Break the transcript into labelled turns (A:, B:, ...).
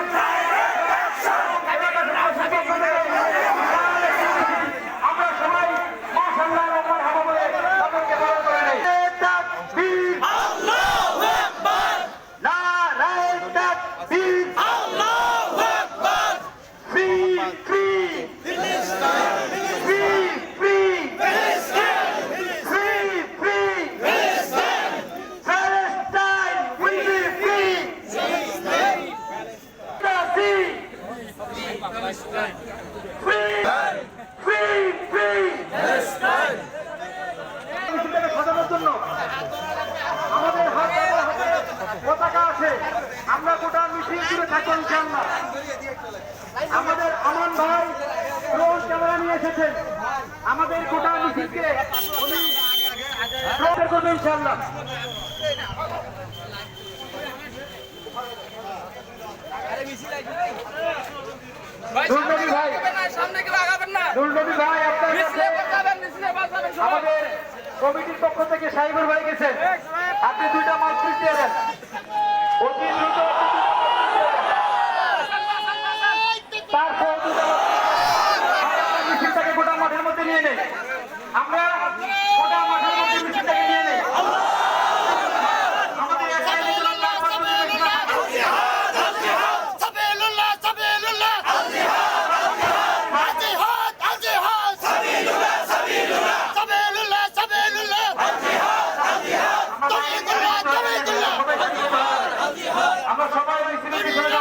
A: America! আমাদের আমরা গোটা মিছিল দূরে থাকব ইনশাল্লাহ আমাদের আমান ভাই ড্রোন ক্যামেরা নিয়ে এসেছেন আমাদের গোটা মিছিলকে করবেন
B: ইনশাল্লাহ
A: দুর্নীতি ভাই। থেকে সাইবর Thank you.